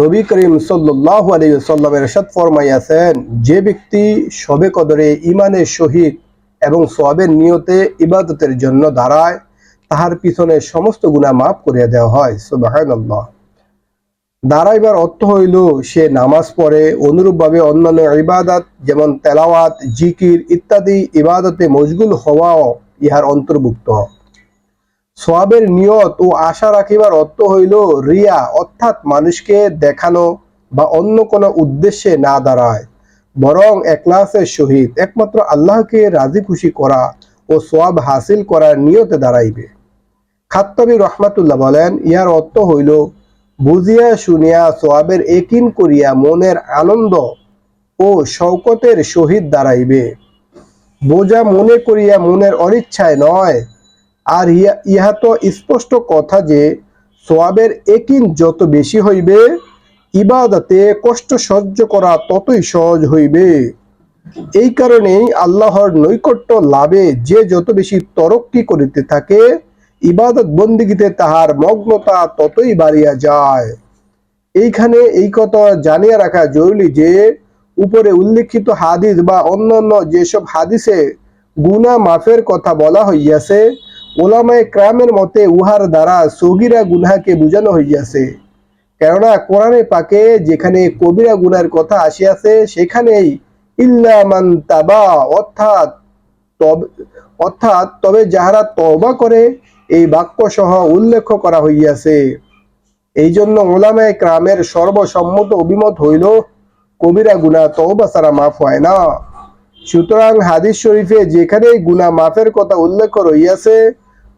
নবী করিম সাল্লাহ আলাইসাল্লামের সাদ ফরমাইয়াছেন, যে ব্যক্তি সবে কদরে ইমানের সহিত এবং সবের নিয়তে ইবাদতের জন্য দাঁড়ায়, তাহার পিছনে সমস্ত গুণা মাফ করিয়া দেওয়া হয়। সুবাহান্লাহ দাঁড়াইবার অর্থ হইল, সে নামাজ পড়ে, অনুরূপভাবে অন্যান্য ইবাদত যেমন তেলাওয়াত, জিকির ইত্যাদি ইবাদতে মশগুল হওয়াও ইহার অন্তর্ভুক্ত। সোয়াবের নিয়ত ও আশা রাখিবার অর্থ হইল রিয়া, অর্থাৎ মানুষকে দেখানো বা অন্য কোনো উদ্দেশ্যে না দাঁড়ায়, বরং একলাসের সহিত। একমাত্র আল্লাহকে রাজি খুশি করা ও সোয়াব হাসিল করার নিয়তে দাঁড়াইবে। খাত্তবী রহমাতুল্লাহ বলেন ইহার অর্থ হইল, বুঝিয়া শুনিয়া সোয়াবের একিন করিয়া মনের আনন্দ ও শৌকতের সহিত দাঁড়াইবে। বোঝা মনে করিয়া মনের অনিচ্ছায় নয় আর ইহা তো স্পষ্ট কথা যে, সোয়াবের একিন যত বেশি হইবে, ইবাদতে কষ্ট সহ্য করা ততই সহজ হইবে। এই কারণেই আল্লাহর নৈকট্য লাভে যে যত বেশি তরক্কি করিতে থাকে, ইবাদত বন্দিগিতে তাহার মগ্নতা ততই বাড়িয়া যায়। এইখানে এই কথা জানিয়ে রাখা জরুরি যে, উপরে উল্লেখিত হাদিস বা অন্যান্য যেসব হাদিসে গুনা মাফের কথা বলা হইয়াছে ওলামায় ক্রামের মতে উহার দ্বারা সগিরা গুনাকে বুঝানো হইয়াছে। কেননা কোরআনে পাকে যেখানে কবিরা গুনার কথা আসিয়াছে, সেখানেই ইল্লা মান তাবা, অর্থাৎ তবে অর্থাৎ তবে যাহারা তবা করে, এই বাক্য সহ উল্লেখ করা হইয়াছে। এই জন্য ওলামায় ক্রামের সর্বসম্মত অভিমত হইল, কবিরা গুনা তওবা ছাড়া মাফ হয় না। সুতরাং হাদিস শরীফে যেখানেই গুনা মাফের কথা উল্লেখ রইয়াছে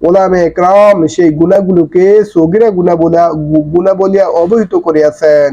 ওলামে একরাম সেই গুণাগুলোকে সগিরা গুণা বলা গুণা বলিয়া অবহিত করিয়াছেন।